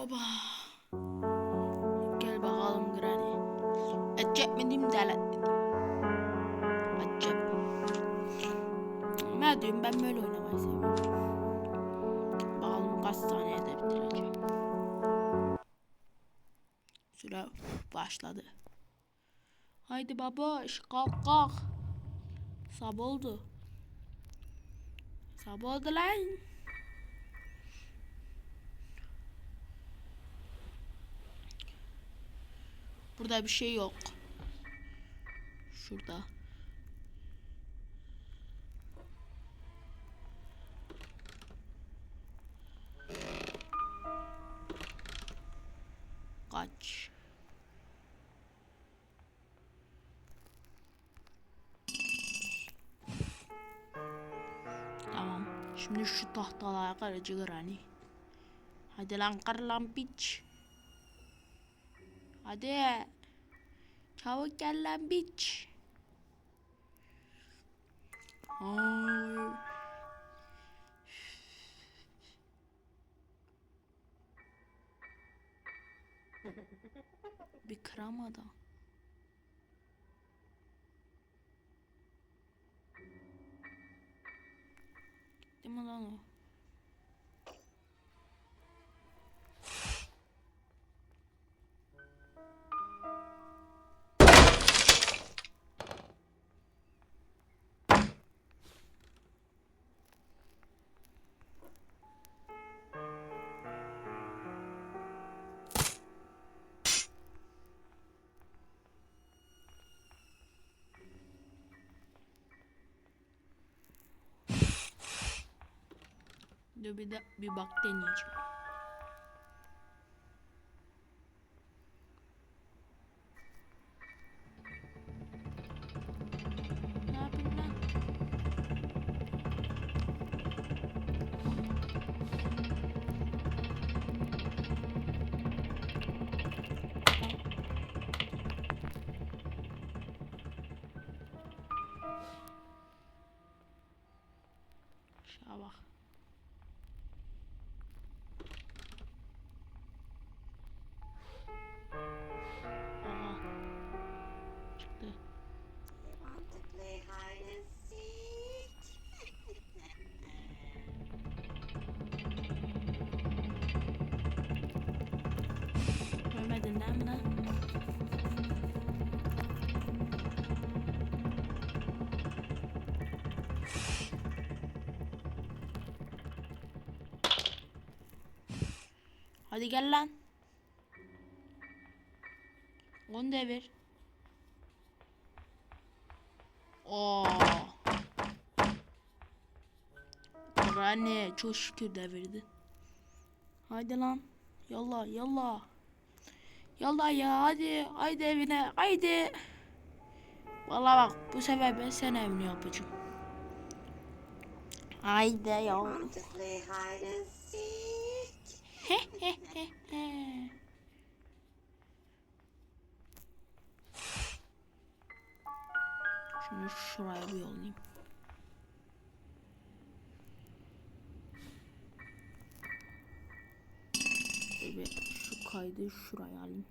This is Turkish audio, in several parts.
Oba. Gel bakalım Granny. Edecek mi diyeyim delet mi diyeyim? Edecek. Ne diyorum ben böyle oynamayı seviyorum. Bakalım kaç saniyede bitireceğim. Süre başladı. Haydi baboş kalk kalk. Sabah oldu. Sabah oldu lan. Burada bir şey yok. Şurada. Kaç. Tamam. Şimdi şu tahtalara karıcı hani. Hadi lan kır lan piç. Hadi. Çabuk gel lan piç. Ay. Bir kıramadı. Gitti mi lan o? Dur bir de bir bak deneyeceğim. Hadi gel lan. Onu devir. Oo. Anne çok şükür devirdi. Haydi lan. Yallah yallah. Yallah ya hadi. Haydi evine. Haydi. Vallahi bak bu sefer ben sen evini yapacağım. Haydi ya. Şunu şuraya bir yollayayım. Bir şu kaydı şuraya alayım.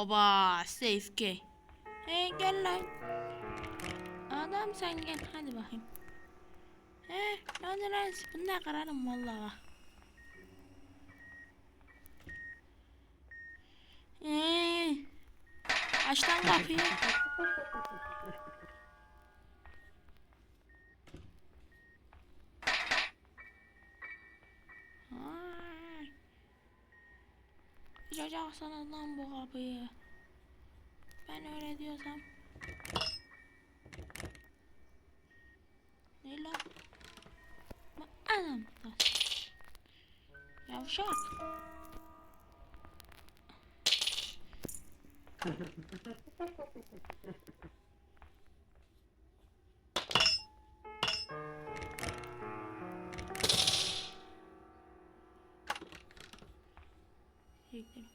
Oba safe key. Hey gel lan. Adam sen gel hadi bakayım. He hadi lan bunu da kırarım vallahi bak. Ee, aç lan kapıyı. Ay. Açacaksınız lan bu kapıyı. Ben öyle diyorsam. Ne lan? Anam. Yavşak. Gidelim.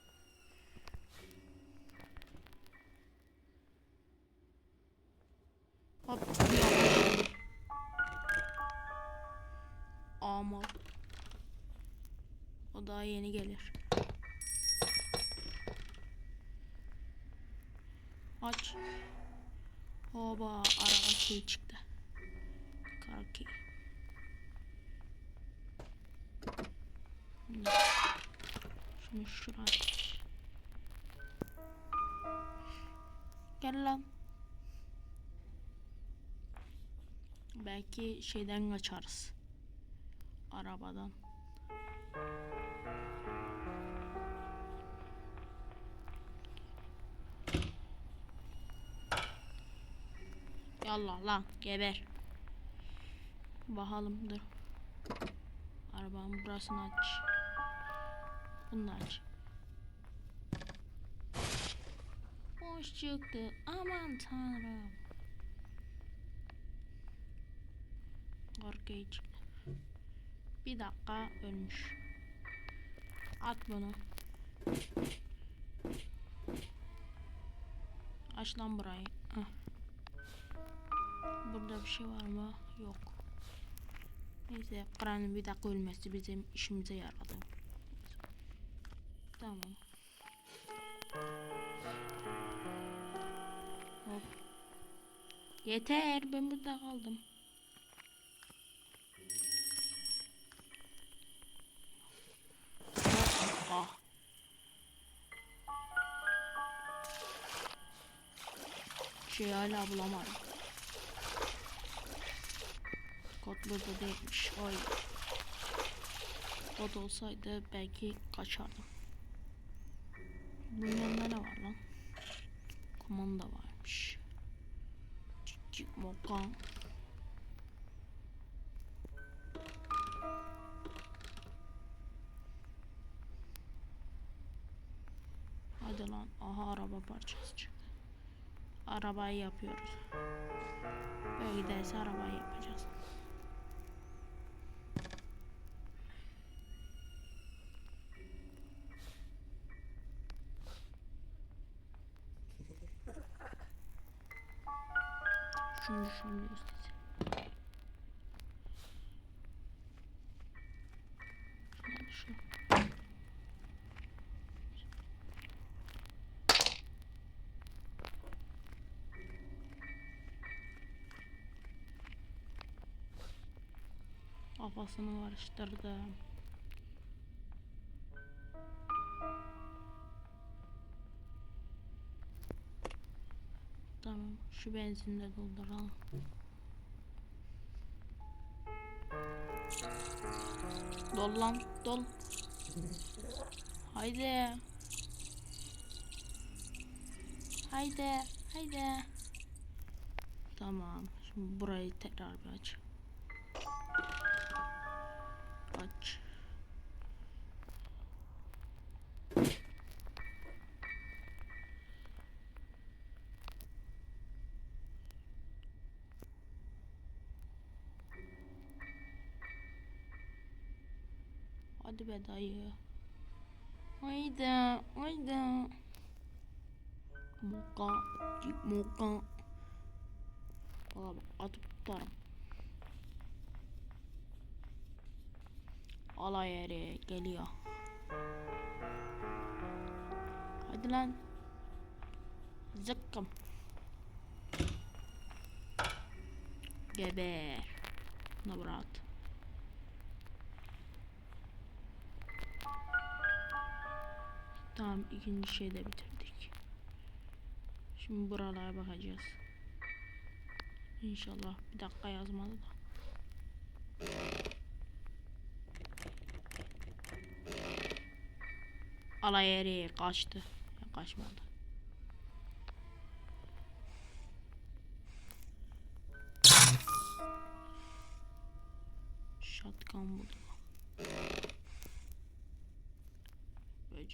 Hop. Ama o daha yeni gelir. Aç. Hoba araba şey çıktı. Şunu şuraya. Gel lan. Belki şeyden kaçarız. Arabadan. Yallah lan geber. Bakalım dur. Arabanın burasını aç. Aç. Boş çıktı. Aman tanrım. Arkaya çıktı. Bir dakika ölmüş. At bunu. Aç lan burayı. Heh. Burada bir şey var mı? Yok. Neyse Kran'ın bir dakika ölmesi bizim işimize yaradı. Tamam. Hop. Yeter ben burada kaldım. Şey hala bulamadım. Kod burada değilmiş. Ay. Kod olsaydı belki kaçardım. Bunun yanında ne var lan? Komanda varmış. Cicik mokan. Hadi lan. Aha araba parçası çıktı. Arabayı yapıyoruz. Böyle giderse arabayı yapacağız. Şunu şunu göstereyim. Şunu şu. Kafasını karıştırdım. Şu benzini de dolduralım. Dol lan, dol. Haydi. Haydi, haydi. Tamam, şimdi burayı tekrar bir aç. Hadi be dayı. Haydi, haydi. Moka, moka. Valla atıp tutarım. Alay yeri geliyor. Hadi lan. Zıkkım. Geber. Ne bırak. Tamam ikinci şeyi de bitirdik. Şimdi buralara bakacağız. İnşallah bir dakika yazmadı da. Alay yeri kaçtı. Ya, kaçmadı.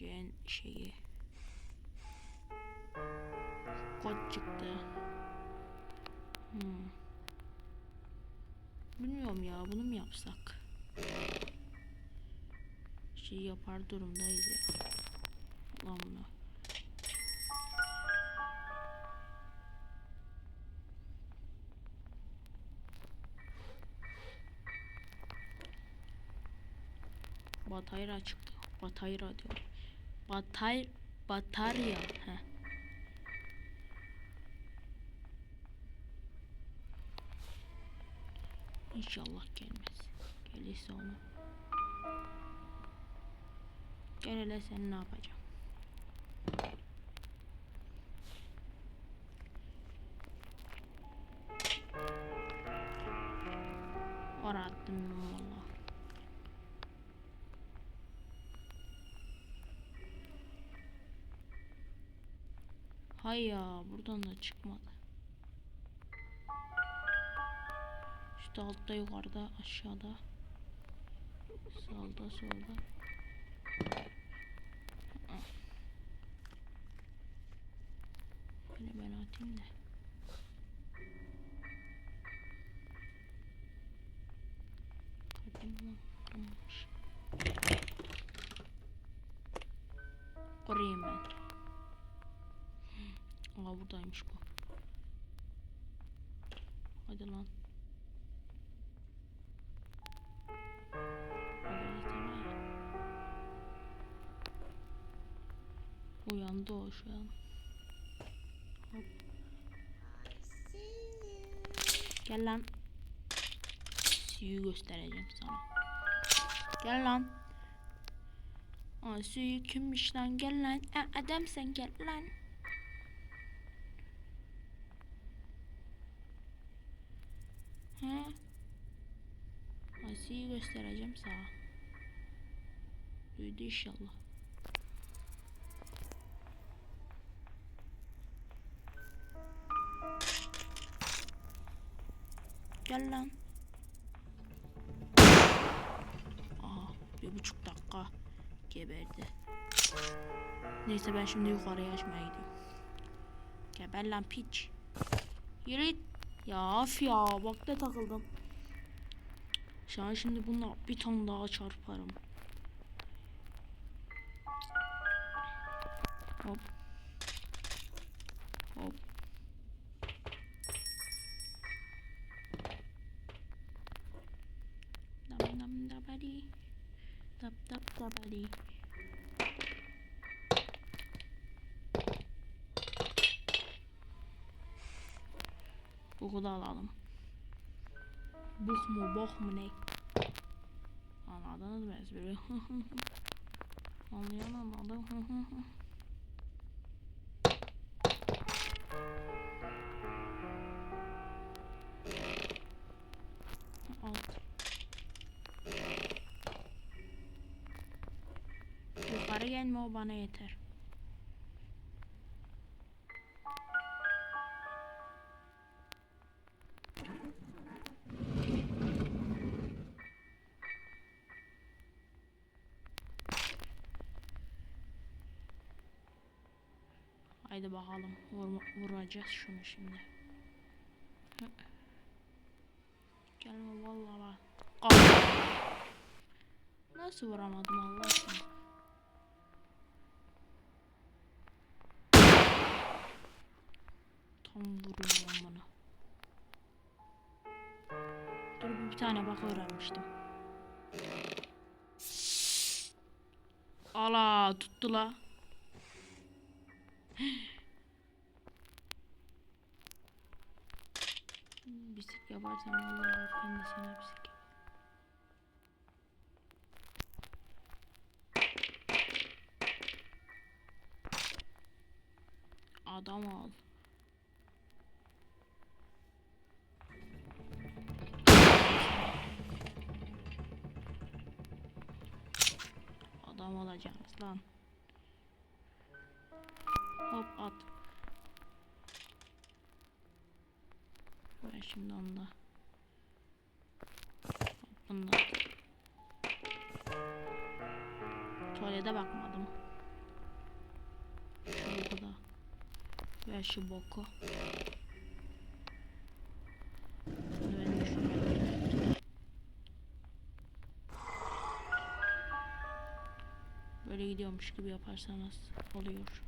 Böceğin şeyi. Kod çıktı. Hmm. Bilmiyorum ya bunu mu yapsak? Şey yapar durumdayız ya. lan bunu. Batayra çıktı. Batayra diyor. Batay batarya. Heh. İnşallah gelmez. Gelirse onu. Gel hele sen ne yapacağım? Hay ya buradan da çıkmadı. İşte altta yukarıda aşağıda. Sağda solda. Böyle ben atayım da. Buradaymış bu. Hadi lan. Uyandı o şu an. You. Gel lan. Suyu göstereceğim sana. Gel lan. Aa suyu kimmiş lan gel lan. E, adam sen gel lan. He? Aa suyu göstereceğim sana. Duydu inşallah. Gel lan. Aa, bir buçuk dakika geberdi. Neyse ben şimdi yukarıya açmaya gidiyorum. Geber lan piç. Yürü. Ya af ya bak da takıldım. Şu an şimdi bununla bir ton daha çarparım. Hop. Hop. Dum dum dabadi. Dap dap dabadi. Boku da alalım. Buk mu bok ne? Anladınız mı ezberi? Anlayan anladı. Alt. Yukarı gelme o bana yeter. Bakalım vuracağız şunu şimdi. Gelme vallahi. Kalk. Nasıl vuramadım Allah aşkına? Tam vuruyorum bunu. Dur bir tane bak öğrenmiştim. Ala tuttu la. Yaparsam bak ben de sana bisik yaparım. Adam ol. Adam olacağız lan. Hop at. Ben şimdi onda. At. Tuvalete bakmadım. Şu da. Ver şu boku. Böyle gidiyormuş gibi yaparsanız oluyor.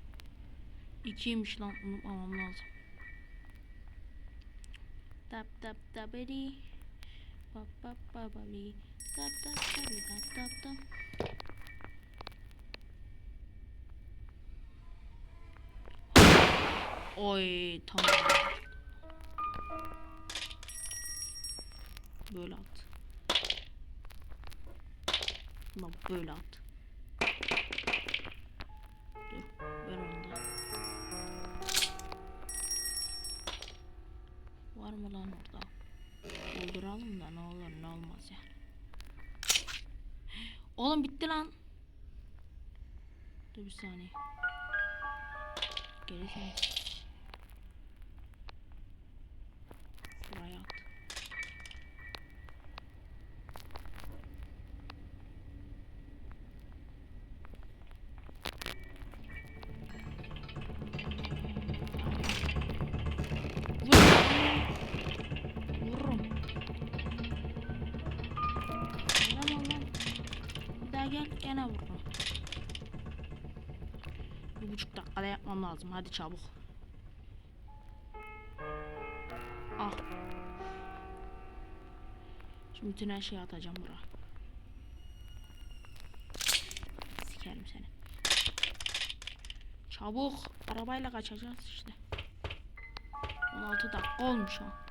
İkiymiş lan unutmamam lazım. Tap tap taperi. Pap pap papari. Tap tap tabi tap tap tap. Oy tamam. Böyle at. Lan böyle at. Dur ver onu da. Var mı lan orada? Dolduralım da ne olur ne olmaz yani. Oğlum bitti lan. Dur bir saniye. Gelirseniz. Gene vururum. Bir buçuk dakikada yapmam lazım. Hadi çabuk. Ah. Şimdi bütün her şeyi atacağım buraya. Sikerim seni. Çabuk. Arabayla kaçacağız işte. 16 dakika olmuş ha.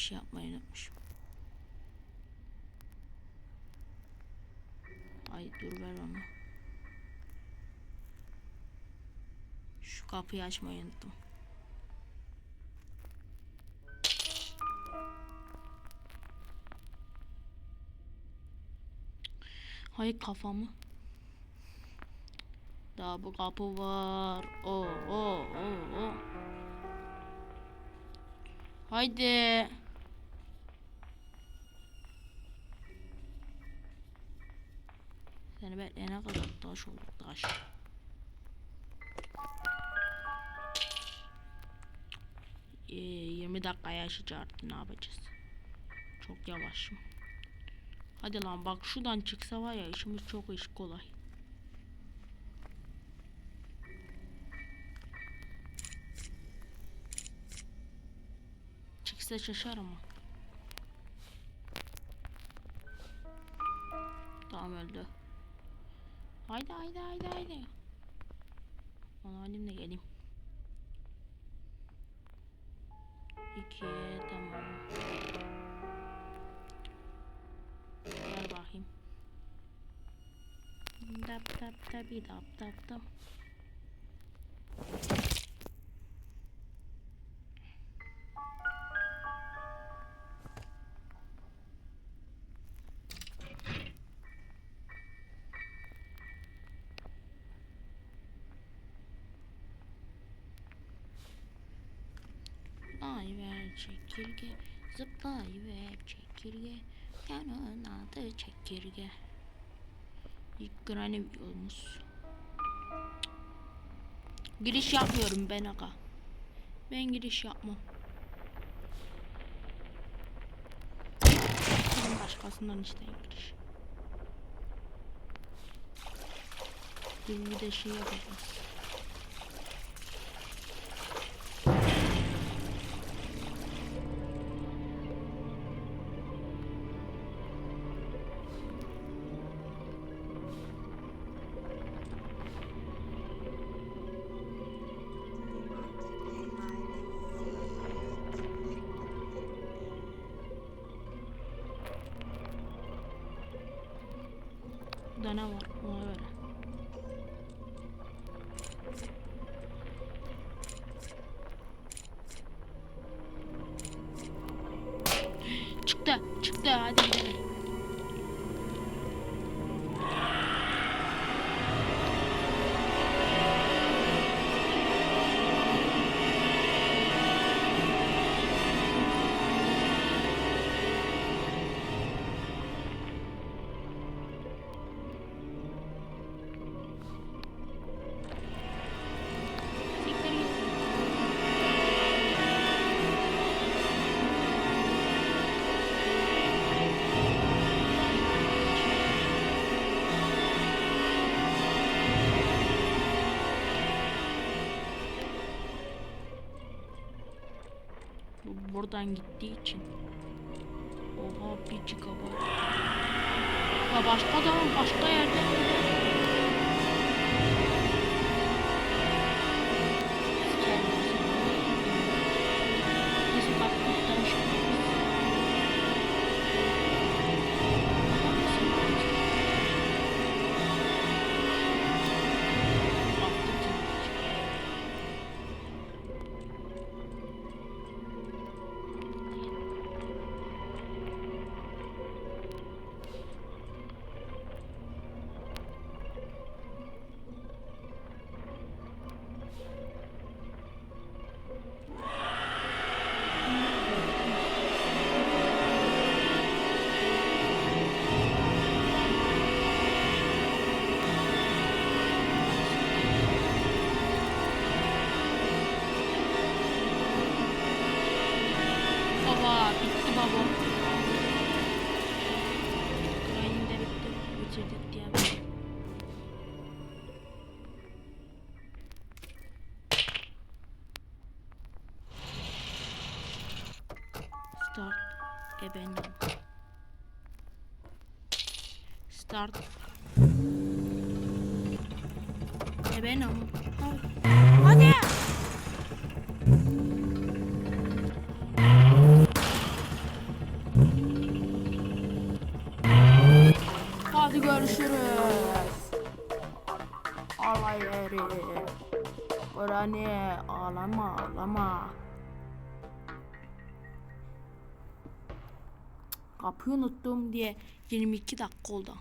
Bir şey yapmayı unutmuşum. Ay dur ver onu. Şu kapıyı açmayı unuttum. Hay kafamı. Daha bu kapı var. O o o o. Haydi. Seni bekleyene kadar taş olur taş. Ee, 20 dakika yaşayacak ne yapacağız? Çok yavaşım. Hadi lan bak şuradan çıksa var ya işimiz çok iş kolay. Çıksa şaşarım ama. Tamam öldü. Haydi haydi haydi haydi. Alayım da geleyim. İki tamam. Gel bakayım. Dap dap dap dap dap dap. Çekirge, zıplayıver çekirge, yanın adı çekirge. İlk granny olmuş. Giriş yapmıyorum ben aga. Ben giriş yapmam. Ben başkasından isteyin giriş. Bir de şey yapacağız. Burada ne var? Ona göre. Çıktı, çıktı. Hadi gidelim. Buradan gittiği için. Oha bir gigabyte. Ya başka zaman başka yerde. Ebenim. Start. Ebenim. Hadi. Hadi görüşürüz. Alay yeri. Granny ağlama ağlama. Kapıyı unuttum diye 22 dakika oldu.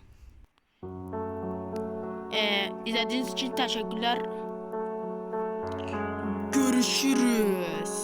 Ee, izlediğiniz için teşekkürler. Görüşürüz.